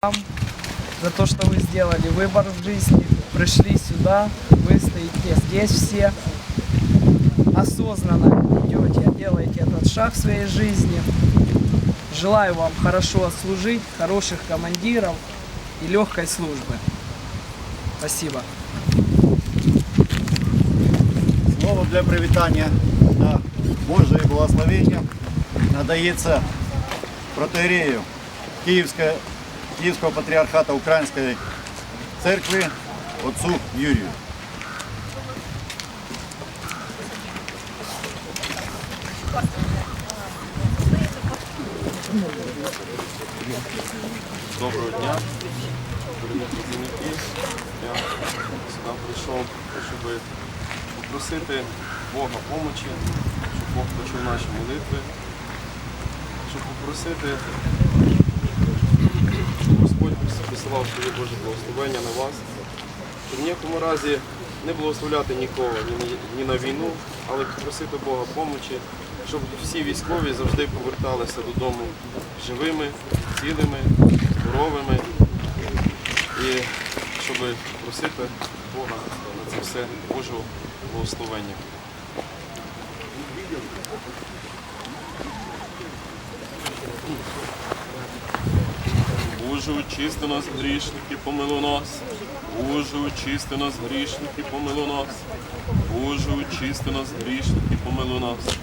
вам за то, что вы сделали выбор в жизни, пришли сюда, вы стоите здесь все, осознанно идете, делаете этот шаг в своей жизни. Желаю вам хорошо отслужить, хороших командиров и легкой службы. Спасибо. Слово для привітання на Божої благословення надається протеєрею Київська- Київського патріархата Української церкви отцу Юрію. Доброго дня, дорогі працівники. Я сюди прийшов, щоб попросити Бога помочі, щоб Бог почув наші молитви, щоб попросити, Господь присилав своє Боже благословення на вас. В ніякому разі не благословляти нікого ні ні на війну, але попросити Бога помочі, щоб всі військові завжди поверталися додому живими, цілими, здоровими. І щоб просити Бога на це все Божого благословення. Боже, очисти нас грішники, помилуй нас. Боже, очисти нас грішники, помилуй нас. Боже, очисти нас грішники, помилуй нас.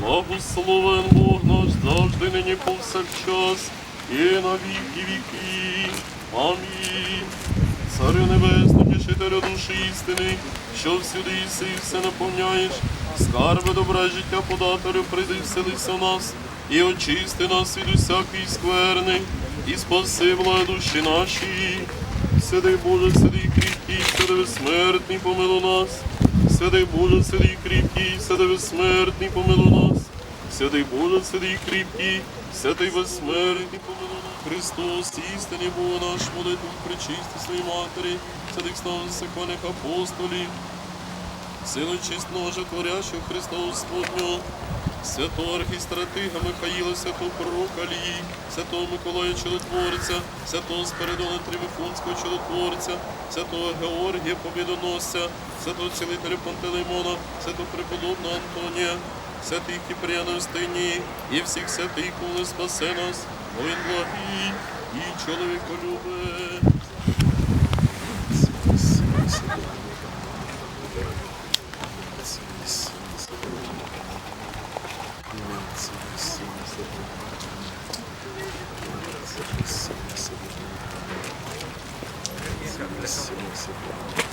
Благословен Бог наш завжди нині повсякчас і на віки віки. Амінь. Царю небесний, тішителю душі істини, що всюди іси і все наповняєш, скарби добра життя подателю, прийди вселися в нас, і очисти нас від усякої скверни, і спаси благо душі наші. Святий Боже, святий кріпкий, святий безсмертний, помилуй нас. Святий Боже, святий кріпкий, святий безсмертний, помилуй нас. Святий Боже, святий кріпкий, святий безсмертний, помилуй нас. Христос, істинний Бог наш, молитву причисти своїй матері, святих слав законних апостолів, силу чесного творящого Христа Господнього, святого архістратига Михаїла, святого пророка Лії, святого Миколая Чудотворця, святого Спиридона Тримифунського Чудотворця, святого Георгія Побідоносця, святого цілителя Пантелеймона, святого преподобного Антонія, святих Кіпріяна Устині і всіх святих, коли спасе нас, воїн благий і чоловіколюбе. sim, sim.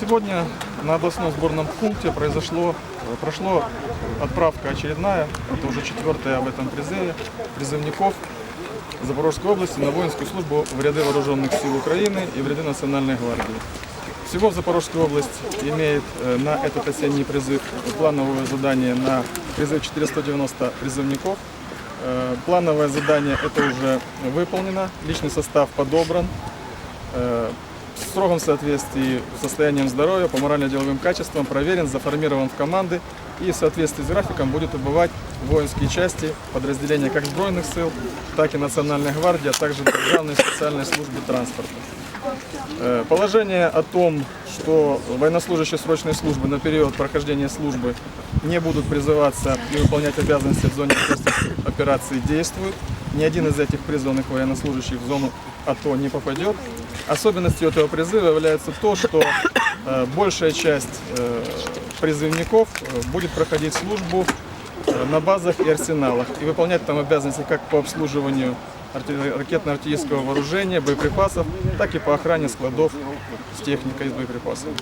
Сегодня на областном сборном пункте произошло, э, прошло отправка очередная, это уже четвертая в этом призыве, призывников Запорожской области на воинскую службу в ряды вооруженных сил Украины и в ряды Национальной гвардии. Всего Запорожская область имеет э, на этот осенний призыв плановое задание на призыв 490 призывников. Э, Плановое задание это уже выполнено, личный состав подобран, э, в строгом соответствии с состоянием здоровья, по морально-деловым качествам, проверен, заформирован в команды и в соответствии с графиком будет убывать воинские части подразделения как Сбройных сил, так и Национальной гвардии, а также Державной специальной службы транспорта. Э, Положение о том, что военнослужащие срочной службы на период прохождения службы не будут призываться и выполнять обязанности в зоне операции действует. Ни один из этих призванных военнослужащих в зону АТО не попадет. Особенностью этого призыва является то, что э, большая часть э, призывников э, будет проходить службу на базах и арсеналах и выполнять там обязанности как по обслуживанию арти- ракетно-артиллерийского вооружения, боеприпасов, так и по охране складов с техникой и с боеприпасами.